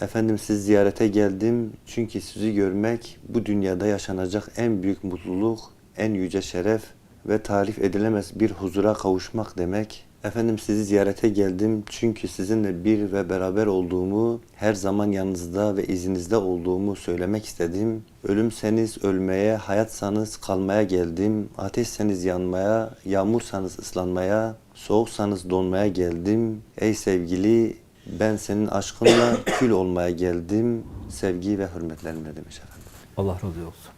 Efendim sizi ziyarete geldim çünkü sizi görmek bu dünyada yaşanacak en büyük mutluluk, en yüce şeref ve tarif edilemez bir huzura kavuşmak demek. Efendim sizi ziyarete geldim çünkü sizinle bir ve beraber olduğumu, her zaman yanınızda ve izinizde olduğumu söylemek istedim. Ölümseniz ölmeye, hayatsanız kalmaya geldim. Ateşseniz yanmaya, yağmursanız ıslanmaya, soğuksanız donmaya geldim. Ey sevgili, ben senin aşkınla kül olmaya geldim. Sevgi ve hürmetlerimle demiş efendim. Allah razı olsun.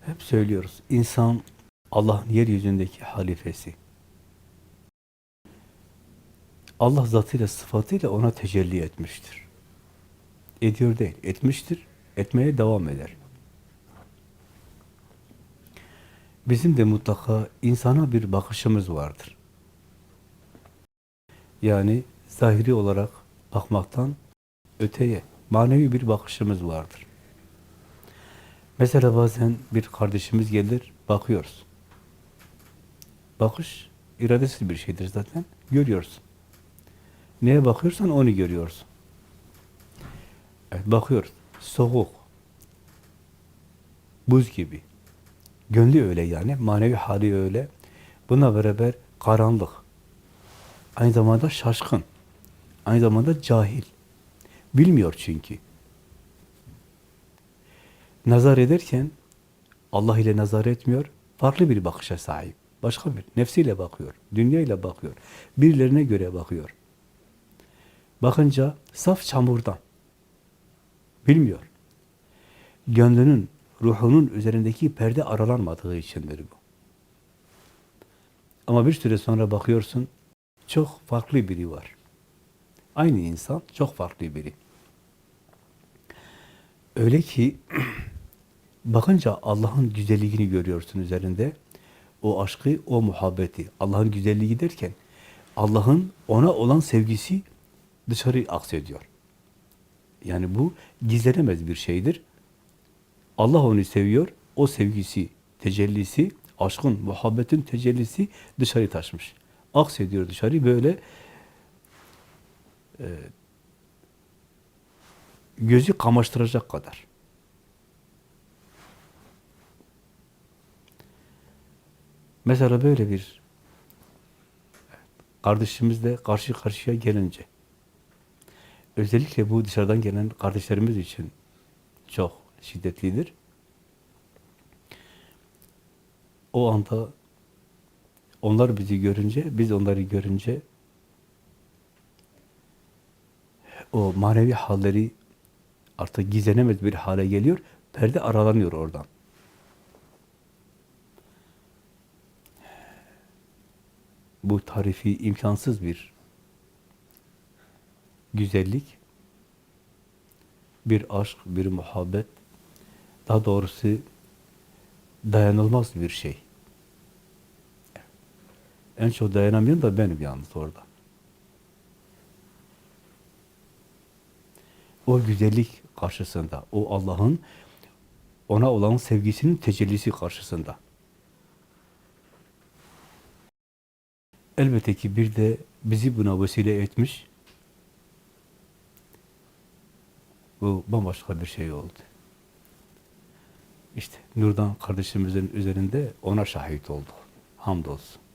Hep söylüyoruz. İnsan Allah'ın yeryüzündeki halifesi. Allah zatıyla, sıfatıyla ona tecelli etmiştir. Ediyor değil, etmiştir. Etmeye devam eder. Bizim de mutlaka insana bir bakışımız vardır. Yani zahiri olarak bakmaktan öteye, manevi bir bakışımız vardır. Mesela bazen bir kardeşimiz gelir, bakıyoruz. Bakış, iradesiz bir şeydir zaten. Görüyorsun. Neye bakıyorsan onu görüyorsun. Evet, bakıyoruz. Soğuk. Buz gibi. Gönlü öyle yani, manevi hali öyle. Buna beraber karanlık. Aynı zamanda şaşkın. Aynı zamanda cahil. Bilmiyor çünkü. Nazar ederken Allah ile nazar etmiyor, farklı bir bakışa sahip. Başka bir, nefsiyle bakıyor, dünyayla bakıyor, birilerine göre bakıyor. Bakınca saf çamurdan. Bilmiyor. Gönlünün, ruhunun üzerindeki perde aralanmadığı içindir bu. Ama bir süre sonra bakıyorsun, çok farklı biri var. Aynı insan, çok farklı biri. Öyle ki bakınca Allah'ın güzelliğini görüyorsun üzerinde. O aşkı, o muhabbeti, Allah'ın güzelliği derken Allah'ın ona olan sevgisi dışarı aksediyor. Yani bu gizlenemez bir şeydir. Allah onu seviyor, o sevgisi, tecellisi, aşkın, muhabbetin tecellisi dışarı taşmış. Aksediyor dışarı böyle e, gözü kamaştıracak kadar. Mesela böyle bir kardeşimizle karşı karşıya gelince özellikle bu dışarıdan gelen kardeşlerimiz için çok şiddetlidir. O anda onlar bizi görünce, biz onları görünce o manevi halleri artık gizlenemez bir hale geliyor. Perde aralanıyor oradan. Bu tarifi imkansız bir güzellik, bir aşk, bir muhabbet, daha doğrusu dayanılmaz bir şey. En çok dayanamayan da benim yalnız orada. O güzellik karşısında, o Allah'ın ona olan sevgisinin tecellisi karşısında. Elbette ki bir de bizi buna vesile etmiş. Bu bambaşka bir şey oldu. İşte Nurdan kardeşimizin üzerinde ona şahit olduk. Hamdolsun.